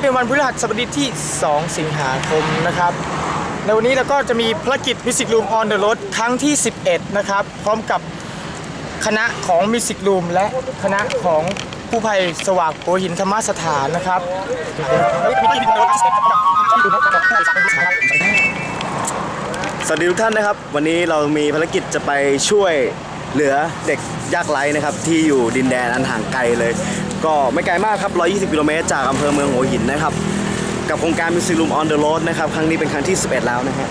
นี้เป็นวันพฤหัสบดีที่ 2 สิงหาคมนะครับในวันนี้เราก็จะมีภารกิจ Music Room on the Road ครั้งที่ 11 นะครับ พร้อมกับคณะของ Music Room และคณะของผู้ภัยสว่างโหัวหินธรรมสถานนะครับสวัสดีทุกท่านนะครับ วันนี้เรามีภารกิจจะไปช่วยเหลือเด็กยากไร้นะครับ ที่อยู่ดินแดนอันห่างไกลเลย ก็ไม่ไกลมากครับ 120 กิโลเมตรจากอำเภอเมืองหัวหินนะครับ กับโครงการ Music Room on the Road นะครับ ครั้งนี้เป็นครั้งที่ 11 แล้วนะฮะ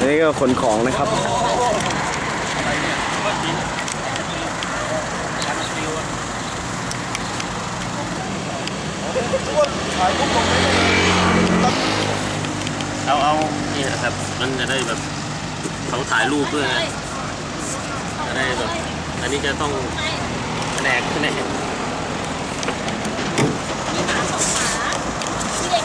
นนี่ก็ขนของนะครับเอาเอา นี่นะครับ มันจะได้แบบเขาถ่ายรูปด้วยไงจะได้แบบ อันนี้จะต้องแผนกแผนกมีเด็ก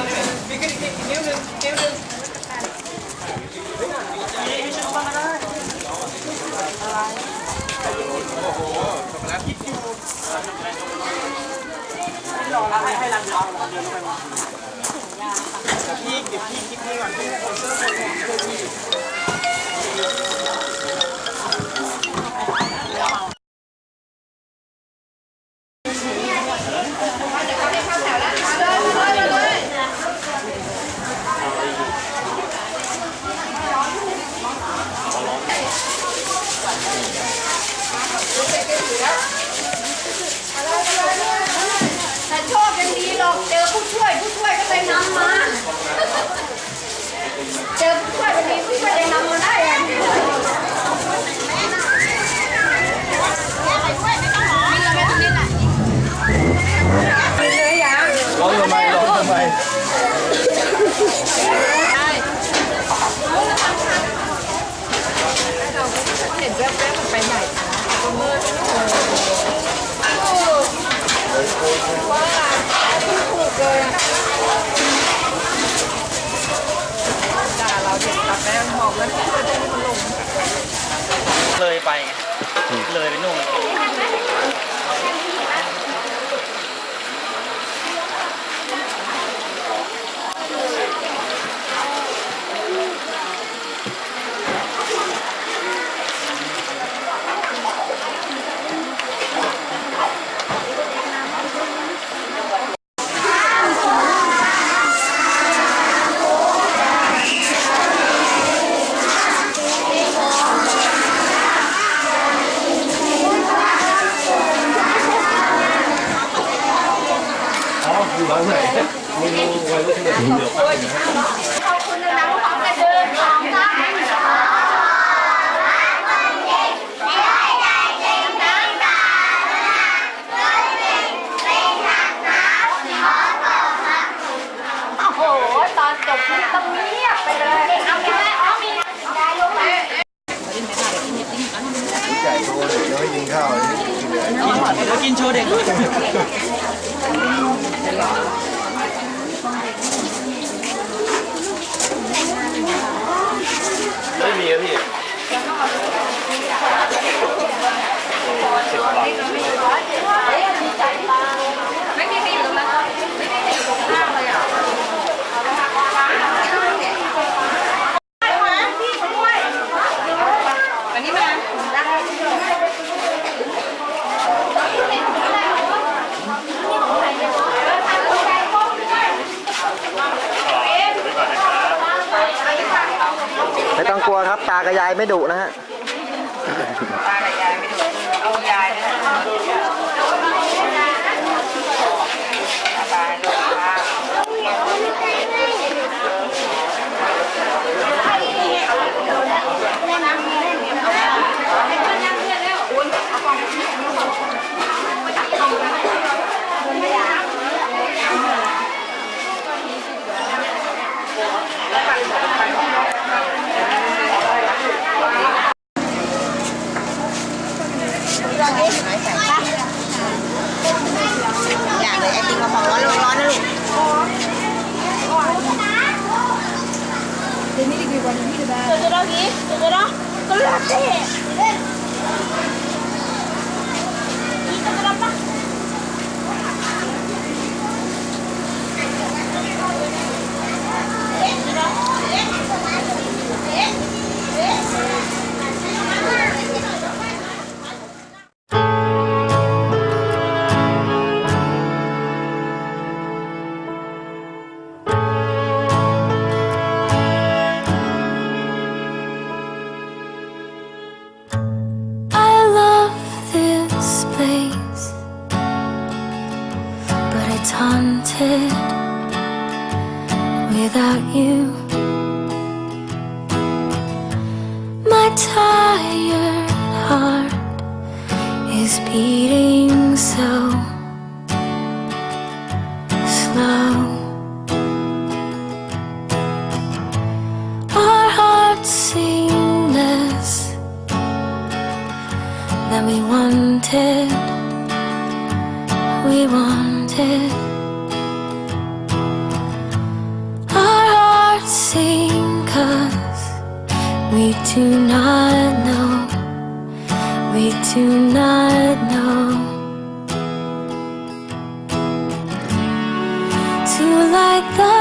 เห็นแวบๆมัไปไหนก็มืดวาที่ถูเลยด่าเราเด็กตัดแม่บอกแล้วที่เธจะมีมันลงเลยไปเลยไปนู่น โอ้โห ตอนจบนี่ต้องเงียบไปเลย เอาแค่อ๋อมีได้ลงเลย กินโชว์เด็ก ไม่มีอะพี่ ไม่มีใครอยู่ตรงนั้นไม่มีใครอยู่ตรงข้างเลยอะอันนี้มาได้ ไม่ต้องกลัวครับ ตากับยายไม่ดุนะฮะ ตากับยายไม่ดูเอายายนะสบายลูกค่ะ อย่าง เลยไอติมกระป๋องร้อนร้อนนะลูก Tôi đó kìa, tôi đó Tôi làm thế Lên Đi it's haunted without you. My tired heart is beating so slow. Our hearts sing this that we wanted, we wanted. Our hearts cause we do not know, we do not know. To light the